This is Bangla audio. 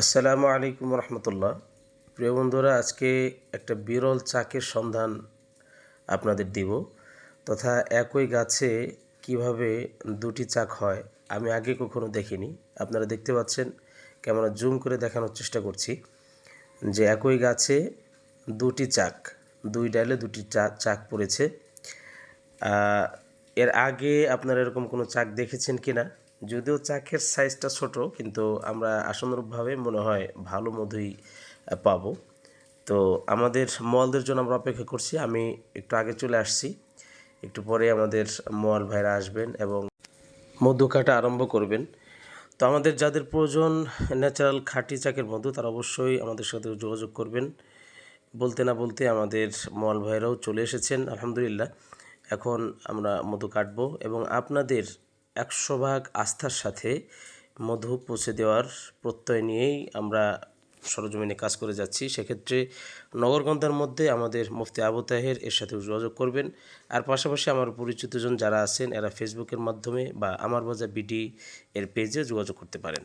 আসসালামু আলাইকুম রহমতুল্লাহ। প্রিয় বন্ধুরা, আজকে একটা বিরল চাকের সন্ধান আপনাদের দিব তথা একই গাছে কীভাবে দুটি চাক হয় আমি আগে কখনো দেখিনি। আপনারা দেখতে পাচ্ছেন, ক্যামেরা জুম করে দেখানোর চেষ্টা করছি যে একই গাছে দুটি চাক, দুই ডালে দুটি চাক পড়েছে। এর আগে আপনারা এরকম কোনো চাক দেখেছেন কি না যদিও চাকের সাইজটা ছোট, কিন্তু আমরা আসনরূপভাবে মনে হয় ভালো মধুই পাবো। তো আমাদের মলদের জন্য আমরা অপেক্ষা করছি। আমি একটু আগে চলে আসছি। একটু পরে আমাদের মল ভাইরা আসবেন এবং মধু কাটা আরম্ভ করবেন। তো আমাদের যাদের প্রয়োজন ন্যাচারাল খাঁটি চাকের মধু, তারা অবশ্যই আমাদের সাথে যোগাযোগ করবেন। বলতে না বলতে আমাদের মল ভাইরাও চলে এসেছেন, আলহামদুলিল্লাহ। এখন আমরা মধু কাটবো এবং আপনাদের একশো ভাগ আস্থার সাথে মধু পৌঁছে দেওয়ার প্রত্যয় নিয়েই আমরা সরজমিনে কাজ করে যাচ্ছি। সেক্ষেত্রে নগরগন্ধার মধ্যে আমাদের মুফতি আবু তাহের এর সাথে যোগাযোগ করবেন। আর পাশাপাশি আমার পরিচিতজন যারা আছেন, এরা ফেসবুকের মাধ্যমে বা আমার বাজার বিডি এর পেজে যোগাযোগ করতে পারেন।